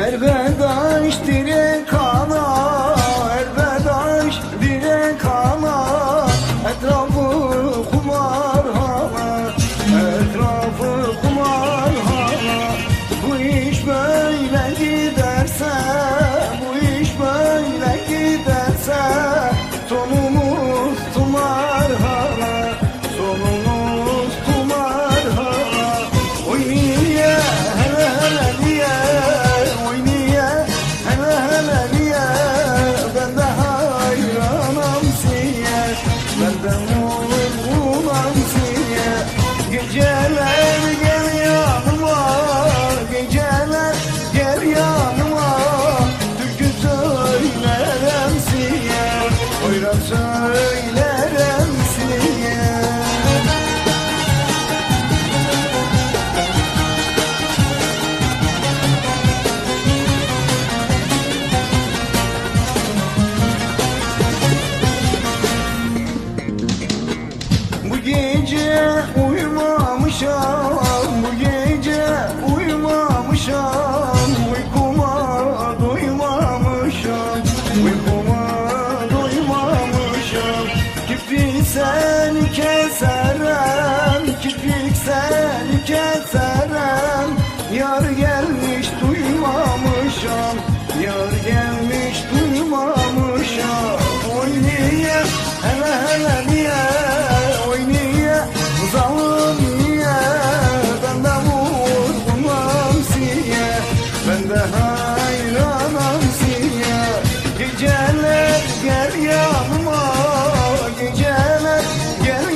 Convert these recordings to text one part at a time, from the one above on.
Erbedaş direk ana Erbedaş direk ana Etrafı kumarhana Etrafı kumarhana Geceler gel yanıma Geceler gel yanıma. Türkü söylerim size Oyra söylerim size. Bu gece show.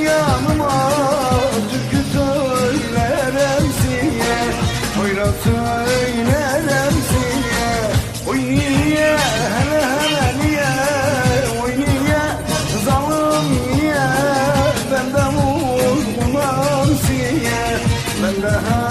yanıma Türkü söylerem size Hoyra söylerem size. Oy niye hele hele niye Oy niye zalim niye Ben de vurgunam size. Ben de her